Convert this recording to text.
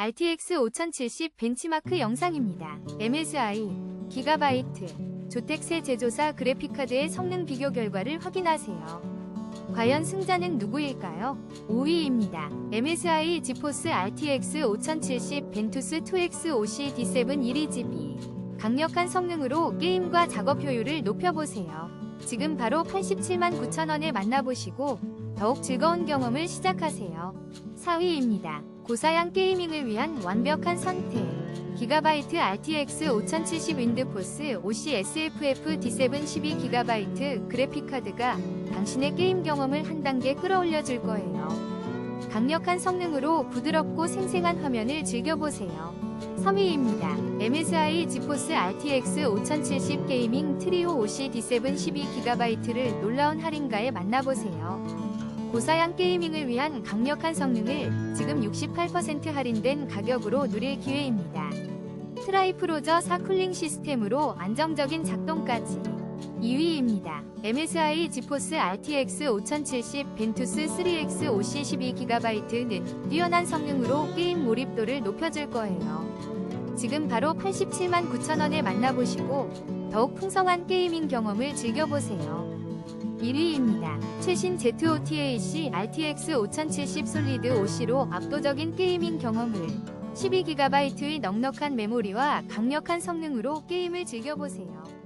RTX 5070 벤치마크 영상입니다. MSI, 기가바이트, 조텍세 제조사 그래픽카드의 성능 비교 결과를 확인하세요. 과연 승자는 누구일까요? 5위입니다. MSI 지포스 RTX 5070 벤투스 2X OC D7 1EGB 강력한 성능으로 게임과 작업 효율을 높여보세요. 지금 바로 87만 9천원에 만나보시고 더욱 즐거운 경험을 시작하세요. 4위입니다. 고사양 게이밍을 위한 완벽한 선택. 기가바이트 RTX 5070 윈드포스 OC SFF D7 12GB 그래픽카드가 당신의 게임 경험을 한 단계 끌어올려 줄 거예요. 강력한 성능으로 부드럽고 생생한 화면을 즐겨보세요. 3위입니다. MSI 지포스 RTX 5070 게이밍 트리오 OC D7 12GB를 놀라운 할인가에 만나보세요. 고사양 게이밍을 위한 강력한 성능을 지금 68% 할인된 가격으로 누릴 기회입니다. 트라이프로저 4 쿨링 시스템으로 안정적인 작동까지 2위입니다. MSI 지포스 RTX 5070 벤투스 3X OC 12GB는 뛰어난 성능으로 게임 몰입도를 높여줄 거예요. 지금 바로 87만 9천원에 만나보시고 더욱 풍성한 게이밍 경험을 즐겨보세요. 1위입니다. 최신 ZOTAC RTX 5070 솔리드 OC로 압도적인 게이밍 경험을 12GB의 넉넉한 메모리와 강력한 성능으로 게임을 즐겨보세요.